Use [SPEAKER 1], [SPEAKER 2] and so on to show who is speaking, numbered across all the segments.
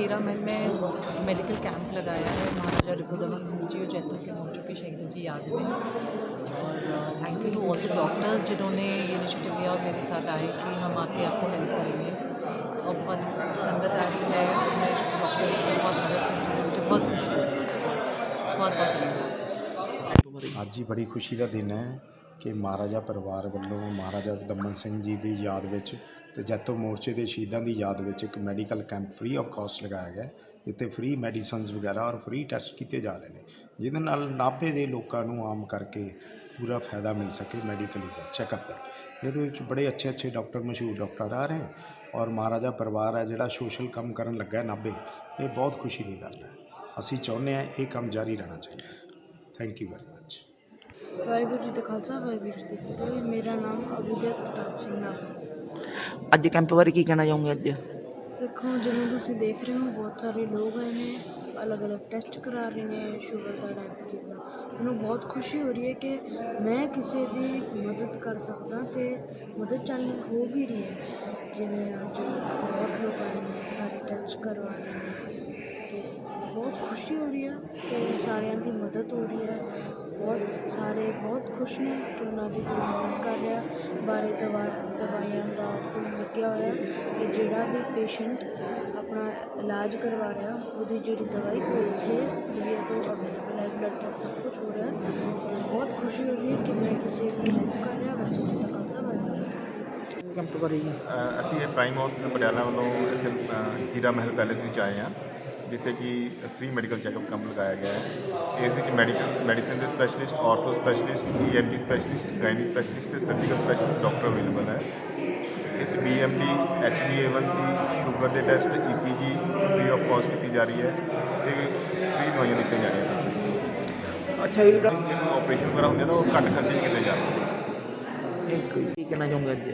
[SPEAKER 1] हीरामल में medical camp लगाया है। महाराजा रिपुदमन सिंह जी और जैतों के हो के शहीदों की याद में। और thank you to all the doctors जिन्होंने ये इनिशिएटिव लिया और मेरे साथ आए कि हम आके आपको हेल्प करेंगे। और बहुत संगत आ रही है। मैं डॉक्टर्स की बहुत मदद मिल रही है। मुझे बहुत खुशी बहुत बहुत धन्यवाद।
[SPEAKER 2] आज जी बड़ी खुशी का दिन है। ਕਿ ਮਹਾਰਾਜਾ ਪਰਿਵਾਰ ਵੱਲੋਂ ਮਹਾਰਾਜਾ ਦਮਨ ਸਿੰਘ ਜੀ ਦੀ ਯਾਦ ਵਿੱਚ ਅਤੇ ਜੈਤੋ ਮੋਰਚੇ ਦੇ ਸ਼ਹੀਦਾਂ ਦੀ ਯਾਦ ਵਿੱਚ ਇੱਕ medical camp free of cost ਲਗਾਇਆ ਗਿਆ ਜਿੱਥੇ ਫ੍ਰੀ ਮੈਡੀਸਨਸ ਵਗੈਰਾ ਔਰ ਫ੍ਰੀ ਟੈਸਟ ਕੀਤੇ ਜਾ ਰਹੇ ਨੇ, ਜਿਹਦੇ ਨਾਲ ਨਾਭੇ ਦੇ ਲੋਕਾਂ ਨੂੰ ਆਮ ਕਰਕੇ ਪੂਰਾ ਫਾਇਦਾ ਮਿਲ ਸਕੇ ਮੈਡੀਕਲੀ ਦਾ ਚੈੱਕਅਪ ਦਾ। ਇਹਦੇ ਵਿੱਚ ਬੜੇ ਅੱਛੇ ਅੱਛੇ ਡਾਕਟਰ ਮਸ਼ਹੂਰ ਡਾਕਟਰ ਆ ਰਹੇ ਹਨ ਔਰ ਮਹਾਰਾਜਾ ਪਰਿਵਾਰ ਹੈ ਜਿਹੜਾ ਸੋਸ਼ਲ ਕੰਮ ਕਰਨ ਲੱਗਾ ਨਾਭੇ, ਇਹ ਬਹੁਤ ਖੁਸ਼ੀ ਦੀ ਗੱਲ ਹੈ। ਅਸੀਂ ਚਾਹੁੰਦੇ ਹਾਂ ਇਹ ਕੰਮ ਜਾਰੀ ਰਹਿਣਾ ਚਾਹੀਦਾ। Thank you very much
[SPEAKER 3] Waheguru ji ਦਾ ਖਾਲਸਾ ਵਾਹਿਗੁਰੂ ਜੀ ਕੀ ਫਤਿਹ। ਮੇਰਾ ਨਾਮ ਅਬੂਦਰ ਪ੍ਰਤਾਪ ਸਿੰਘ ਨਾਭਾ
[SPEAKER 4] ਅੱਜ ਕੈਂਪ ਬਾਰੇ ਕੀ ਕਹਿਣਾ ਚਾਹੋਗੇ ਅੱਜ?
[SPEAKER 3] ਦੇਖੋ ਜਿਵੇਂ ਤੁਸੀਂ ਦੇਖ ਰਹੇ ਹੋ ਬਹੁਤ ਸਾਰੇ ਲੋਕ ਆਏ ਨੇ ਅਲੱਗ-ਅਲੱਗ ਟੈਸਟ ਕਰਾ ਰਹੇ ਨੇ ਸ਼ੂਗਰ ਦਾ ਡਾਇਬੀਟਿਸ ਦਾ। ਮੈਨੂੰ ਬਹੁਤ ਖੁਸ਼ੀ ਹੋ ਰਹੀ ਹੈ ਕਿ ਮੈਂ ਕਿਸੇ ਦੀ ਮਦਦ ਕਰ ਸਕਦਾ ਤੇ ਮਦਦ ਚੱਲ ਹੋ ਵੀ ਰਹੀ ਹੈ। ਜਿਵੇਂ ਅੱਜ ਬਹੁਤ ਲੋਕ ਆਏ ਨੇ ਸਾਰੇ ਟੈਸਟ ਕਰਵਾ ਰਹੇ ਨੇ। ਤੇ ਬਹੁਤ ਖੁਸ਼ੀ ਹੋ ਰਹੀ ਹੈ ਕਿ ਸਾਰਿਆਂ ਦੀ ਮਦਦ ਹੋ ਰਹੀ ਹੈ। ਬਹੁਤ ਸਾਰੇ ਬਹੁਤ ਖੁਸ਼ ਨੇ ਕਿ ਉਹਨਾਂ ਦੀ ਕੋਈ ਮਦਦ ਕਰ ਰਿਹਾ। ਬਾਰੇ ਦਵਾ ਦਵਾਈਆਂ ਦਾ ਕੋਈ ਲੱਗਿਆ ਹੋਇਆ ਕਿ ਜਿਹੜਾ ਵੀ ਪੇਸ਼ੈਂਟ ਆਪਣਾ ਇਲਾਜ ਕਰਵਾ ਰਿਹਾ ਉਹਦੀ ਜਿਹੜੀ ਦਵਾਈ ਉਹ ਇੱਥੇ ਦੁਨੀਆ ਤੋਂ ਅਵੇਲੇਬਲ ਹੈ ਬਲੱਡ ਟੈਸਟ ਸਭ ਕੁਝ ਹੋ ਰਿਹਾ ਹੈ। ਤੇ ਬਹੁਤ ਖੁਸ਼ੀ ਹੋ ਰਹੀ ਹੈ ਕਿ ਮੈਂ ਕਿਸੇ ਦੀ ਹੈਲਪ ਕਰ ਰਿਹਾ ਵਾਹਿਗੁਰੂ ਜੀ ਦਾ ਖਾਲਸਾ ਵਾਹਿਗੁਰੂ ਜੀ ਕੀ
[SPEAKER 5] ਅਸੀਂ ਇਹ ਪ੍ਰਾਈਮ ਹਸਪੀਟਲ ਪਟਿਆਲਾ ਵੱਲੋਂ ਇੱਥੇ ਹੀਰਾ ਮਹਿਲ ਪੈਲੇਸ ਵਿੱਚ ਆਏ ਹਾਂ। ਜਿੱਥੇ ਕਿ ਫ੍ਰੀ ਮੈਡੀਕਲ ਚੈੱਕਅਪ ਕੈਂਪ ਲਗਾਇਆ ਗਿਆ ਹੈ। ਇਸ ਵਿੱਚ ਮੈਡੀਕਲ ਮੈਡੀਸਿਨ ਦੇ specialist ortho specialist ENT specialist gyne specialist ਤੇ ਸਰਜੀਕਲ ਸਪੈਸ਼ਲਿਸਟ ਡਾਕਟਰ ਅਵੇਲੇਬਲ ਹੈ। ਇਸ BMD H B A one C sugar ਦੇ test ECG free of cost ਕੀਤੀ ਜਾ ਰਹੀ ਹੈ ਤੇ ਫ੍ਰੀ ਦਵਾਈਆਂ ਦਿੱਤੀਆਂ ਜਾ ਰਹੀਆਂ ਪੇਸ਼ੈਂਟਸ ਨੂੰ।
[SPEAKER 4] ਅੱਛਾ ਜੀ
[SPEAKER 5] ਜੇ ਕੋਈ ਆਪਰੇਸ਼ਨ ਵਗੈਰਾ ਹੁੰਦੇ ਤਾਂ ਉਹ ਘੱਟ ਖਰਚੇ 'ਚ ਕੀਤੇ ਜਾਂਦੇ ਨੇ
[SPEAKER 4] ਕੀ ਕਹਿਣਾ ਚਾਹੋਗੇ ਅੱਜ?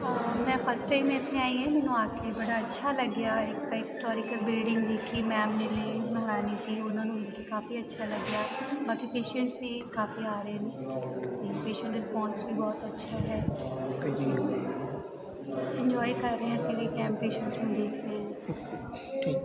[SPEAKER 6] ਮੈਂ ਫਸਟ ਟਾਈਮ ਇੱਥੇ ਆਈ ਹਾਂ ਮੈਨੂੰ ਆ ਕੇ ਬੜਾ ਅੱਛਾ ਲੱਗਿਆ। ਇੱਕ ਤਾਂ ਹਿਸਟੋਰੀਕਲ ਬਿਲਡਿੰਗ ਦੇਖੀ ਮੈਮ ਮਿਲੇ ਮਹਾਰਾਣੀ ਜੀ ਉਹਨਾਂ ਨੂੰ ਮਿਲ ਕੇ ਕਾਫੀ ਅੱਛਾ ਲੱਗਿਆ। ਬਾਕੀ ਪੇਸ਼ੈਂਟਸ ਵੀ ਕਾਫੀ ਆ ਰਹੇ ਨੇ। ਪੇਸ਼ੈਂਟ ਰਿਸਪੌਂਸ ਵੀ ਬਹੁਤ ਅੱਛਾ ਹੈ। ਇੰਜੋਏ ਕਰ ਰਹੇ ਹਾਂ ਅਸੀਂ ਵੀ ਕੈਂਪ ਪੇਸ਼ੈਂਟਸ ਨੂੰ ਦੇਖ ਰਹੇ ਹਾਂ।
[SPEAKER 4] ਠੀਕ।